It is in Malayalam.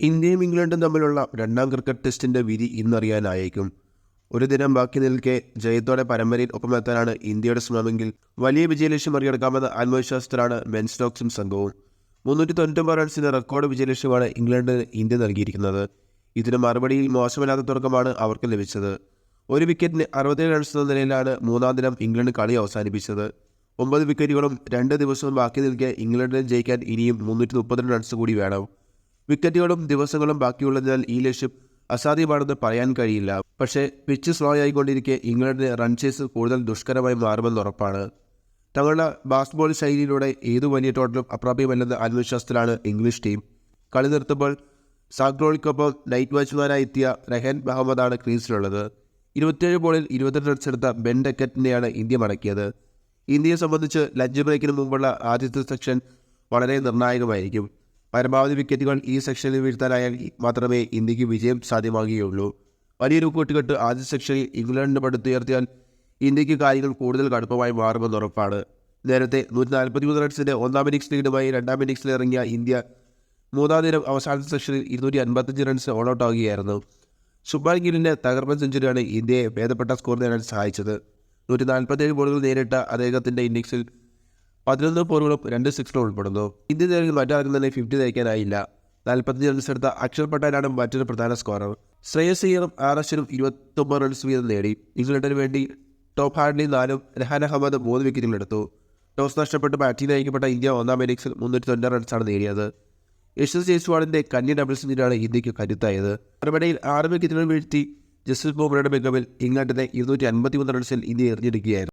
ഇന്ത്യയും ഇംഗ്ലണ്ടും തമ്മിലുള്ള രണ്ടാം ക്രിക്കറ്റ് ടെസ്റ്റിന്റെ വിധി ഇന്നറിയാനായേക്കും. ഒരു ദിനം ബാക്കി നിൽക്കെ ജയത്തോടെ പരമ്പരയിൽ ഒപ്പമെത്താനാണ് ഇന്ത്യയുടെ ശ്രമമെങ്കിൽ വലിയ വിജയലക്ഷ്യം മറികടക്കാമെന്ന ആത്മവിശ്വാസത്തിലാണ് മെൻ സ്റ്റോക്സും സംഘവും. മുന്നൂറ്റി തൊണ്ണൂറ്റൊമ്പത് റൺസിന്റെ റെക്കോർഡ് വിജയലക്ഷ്യമാണ് ഇംഗ്ലണ്ടിന് ഇന്ത്യ നൽകിയിരിക്കുന്നത്. ഇതിന് മറുപടിയിൽ മോശമില്ലാത്ത തുടക്കമാണ് അവർക്ക് ലഭിച്ചത്. ഒരു വിക്കറ്റിന് അറുപത്തേഴ് റൺസ് എന്ന നിലയിലാണ് മൂന്നാം ദിനം ഇംഗ്ലണ്ട് കളി അവസാനിപ്പിച്ചത്. ഒമ്പത് വിക്കറ്റുകളും രണ്ട് ദിവസവും ബാക്കി നിൽക്കെ ഇംഗ്ലണ്ടിന് ജയിക്കാൻ ഇനിയും മുന്നൂറ്റി മുപ്പത്തിരണ്ട് റൺസ് കൂടി വേണം. വിക്കറ്റുകളും ദിവസങ്ങളും ബാക്കിയുള്ളതിനാൽ ഈ ലക്ഷ്യം അസാധ്യമാണെന്ന് പറയാൻ കഴിയില്ല. പക്ഷേ പിച്ച് സ്ലോ ആയിക്കൊണ്ടിരിക്കെ ഇംഗ്ലണ്ടിന് റൺ ചേസ് കൂടുതൽ ദുഷ്കരമായി മാറുമെന്ന് ഉറപ്പാണ്. തങ്ങളുടെ ബാസ്ബോൾ ശൈലിയിലൂടെ ഏതു വലിയ ടോട്ടലും അപ്രാപ്യമല്ലെന്ന ആത്മവിശ്വാസത്തിലാണ് ഇംഗ്ലീഷ് ടീം. കളി നിർത്തുമ്പോൾ സാഗ്രോളിക്കൊപ്പം നൈറ്റ് വാച്ച്മാനായി എത്തിയ റെഹൻ മുഹമ്മദാണ് ക്രീസിലുള്ളത്. ഇരുപത്തിയേഴ് ബോളിൽ ഇരുപത്തെട്ട് റൺസ് എടുത്ത ബെൻ ഡക്കറ്റിനെയാണ് ഇന്ത്യ മടക്കിയത്. ഇന്ത്യയെ സംബന്ധിച്ച് ലഞ്ച് ബ്രേക്കിന് മുമ്പുള്ള ആദ്യത്തെ സെക്ഷൻ വളരെ നിർണായകമായിരിക്കും. പരമാവധി വിക്കറ്റുകൾ ഈ സെക്ഷനിൽ വീഴ്ത്താനായാൽ മാത്രമേ ഇന്ത്യയ്ക്ക് വിജയം സാധ്യമാകുകയുള്ളൂ. വലിയൊരു കൂട്ടുകെട്ട് ആദ്യ സെക്ഷനിൽ ഇംഗ്ലണ്ടിന് പടുത്തുയർത്തിയാൽ ഇന്ത്യയ്ക്ക് കാര്യങ്ങൾ കൂടുതൽ കടുപ്പമായി മാറുമെന്ന് ഉറപ്പാണ്. നേരത്തെ നൂറ്റി നാൽപ്പത്തി മൂന്ന് റൺസിന്റെ ഒന്നാം ഇന്നിംഗ്സ് ലീഡുമായി രണ്ടാം ഇന്നിംഗ്സിൽ ഇറങ്ങിയ ഇന്ത്യ മൂന്നാം ദിനം അവസാന സെക്ഷനിൽ ഇരുന്നൂറ്റി അൻപത്തഞ്ച് റൺസ് ഓൾ ഔട്ട് ആവുകയായിരുന്നു. സുബാൻ ഗില്ലിന്റെ തകർപ്പൻ സെഞ്ചുറിയാണ് ഇന്ത്യയെ ഭേദപ്പെട്ട സ്കോർ നേടാൻ സഹായിച്ചത്. നൂറ്റി നാൽപ്പത്തേഴ് ബോളുകൾ നേരിട്ട അദ്ദേഹത്തിന്റെ ഇന്നിംഗ്സിൽ പതിനൊന്ന് പോറുകളും രണ്ട് സിക്സിലും ഉൾപ്പെടുന്നു. ഇന്ത്യ നേരിൽ മറ്റാർക്കും തന്നെ ഫിഫ്റ്റി നയിക്കാനായില്ല. നാൽപ്പത്തഞ്ച് റൺസ് എടുത്ത അക്ഷർ പട്ടേലാണ് മറ്റൊരു പ്രധാന സ്കോറർ ശ്രേയസ് അയ്യറും ആർ അശ്വനും ഇരുപത്തൊമ്പത് റൺസ് വീതം നേടി. ഇംഗ്ലണ്ടിന് വേണ്ടി ടോപ്പ് ഹാർഡ്ലി നാലും രഹാൻ അഹമ്മദ് മൂന്ന് വിക്കറ്റുകൾ എടുത്തു. ടോസ് നഷ്ടപ്പെട്ട് ബാറ്റിംഗ് നയിക്കപ്പെട്ട ഇന്ത്യ ഒന്നാം ഇന്നിംഗ്സിൽ മുന്നൂറ്റി തൊണ്ണൂറ് റൺസാണ് നേടിയത്. യശസ് ജയ്സ്വാളിന്റെ കന്നി ഡബിൾസ് ഡബിൾസിനാണ് ഇന്ത്യയ്ക്ക് കരുത്തായത്. മറുപടിയിൽ ആറ് വിക്കറ്റുകൾ വീഴ്ത്തി ജസ്റ്റിസ് ബോബ്രയുടെ മികവിൽ ഇംഗ്ലണ്ടിനെ ഇരുന്നൂറ്റി അൻപത്തി മൂന്ന് റൺസിൽ ഇന്ത്യ എറിഞ്ഞെടുക്കുകയായിരുന്നു